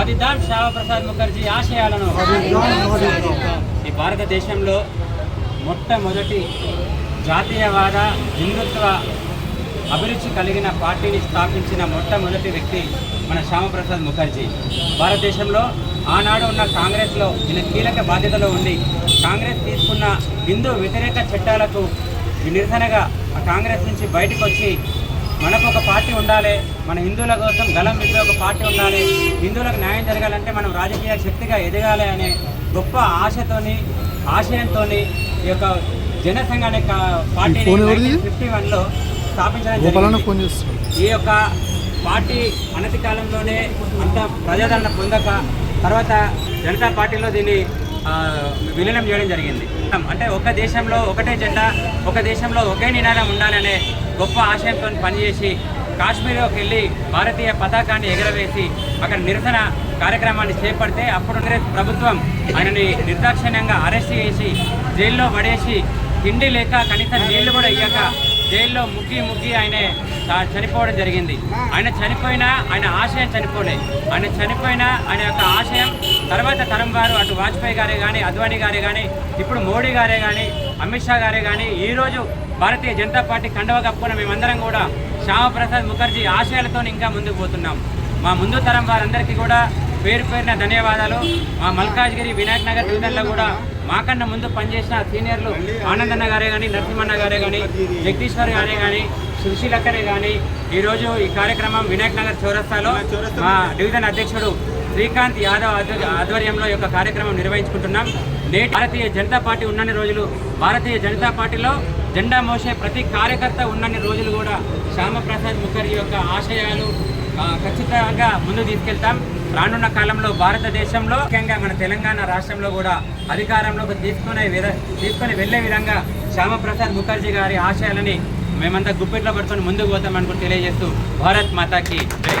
సాధిద్దాం శ్యామప్రసాద్ ముఖర్జీ ఆశయాలను ఈ భారతదేశంలో మొట్టమొదటి జాతీయవాద హిందుత్వ అభిరుచి కలిగిన పార్టీని స్థాపించిన మొట్టమొదటి వ్యక్తి మన శ్యామప్రసాద్ ముఖర్జీ. భారతదేశంలో ఆనాడు ఉన్న కాంగ్రెస్లో ఈయన కీలక బాధ్యతలో ఉండి కాంగ్రెస్ తీసుకున్న హిందూ వ్యతిరేక చట్టాలకు నిరసనగా ఆ కాంగ్రెస్ నుంచి బయటకు వచ్చి మనకు పార్టీ ఉండాలి మన హిందువుల కోసం గలం విప్పే ఒక పార్టీ ఉండాలి. హిందువులకు న్యాయం జరగాలంటే మనం రాజకీయ శక్తిగా ఎదగాలి అనే గొప్ప ఆశతోని ఆశయంతో ఈ యొక్క జనసంఘ అనే పార్టీని? ఫిఫ్టీ వన్లో స్థాపించడం జరిగింది. ఈ యొక్క పార్టీ అనతి కాలంలోనే అంత ప్రజాదరణ పొందక తర్వాత జనతా పార్టీలో దీన్ని విలీనం చేయడం జరిగింది. అంటే ఒక దేశంలో ఒకటే జెండా ఒక దేశంలో ఒకే నినాదం ఉండాలనే గొప్ప ఆశయంతో పనిచేసి కాశ్మీర్లోకి వెళ్ళి భారతీయ పతాకాన్ని ఎగరవేసి అక్కడ నిరసన కార్యక్రమాన్ని చేపడితే అప్పుడు కాంగ్రెస్ ప్రభుత్వం. ఆయనని నిర్దాక్షిణ్యంగా అరెస్ట్ చేసి జైల్లో పడేసి తిండి లేక కనీసం నీళ్ళు కూడా ఇయ్యక జైల్లో ముగ్గి ముగ్గి ఆయన చనిపోవడం జరిగింది. ఆయన చనిపోయినా ఆయన ఆశయం చనిపోలే. ఆయన చనిపోయినా ఆయన యొక్క ఆశయం తర్వాత తరం వారు అటు వాజ్పేయి గారే కానీ అద్వానీ గారే కానీ ఇప్పుడు మోడీ గారే కానీ అమిత్ షా గారే కానీ ఈరోజు భారతీయ జనతా పార్టీ కండవ కప్పుకున్న మేమందరం కూడా శ్యామప్రసాద్ ముఖర్జీ ఆశయాలతో ఇంకా ముందుకు పోతున్నాం. మా ముందు తరం వారందరికీ కూడా పేరు పేరిన ధన్యవాదాలు. మా మల్కాజ్గిరి వినాయక్ నగర్ డివిజన్లో కూడా మాకన్నా ముందు పనిచేసిన సీనియర్లు ఆనందన్న గారే కానీ నరసింహన్న గారే కానీ జగదీశ్వర్ గారే కానీ సుశీలక్కనే కానీ ఈరోజు ఈ కార్యక్రమం వినాయక్ నగర్ చౌరస్తాలో మా డివిజన్ అధ్యక్షుడు శ్రీకాంత్ యాదవ్ ఆధ్వర్యంలో యొక్క కార్యక్రమం నిర్వహించుకుంటున్నాం. నేటి భారతీయ జనతా పార్టీ ఉన్నన్ని రోజులు భారతీయ జనతా పార్టీలో జెండా మోసే ప్రతి కార్యకర్త ఉన్నన్ని రోజులు కూడా శ్యామప్రసాద్ ముఖర్జీ యొక్క ఆశయాలు ఖచ్చితంగా ముందు తీసుకెళ్తాం. రానున్న కాలంలో భారతదేశంలో ముఖ్యంగా మన తెలంగాణ రాష్ట్రంలో కూడా అధికారంలోకి తీసుకునే విధ తీసుకొని వెళ్ళే విధంగా శ్యామప్రసాద్ ముఖర్జీ గారి ఆశయాలని మేమంతా గుప్పెట్లో పడుకొని ముందుకు కూడా తెలియజేస్తూ భారత్ మాతాకి జై.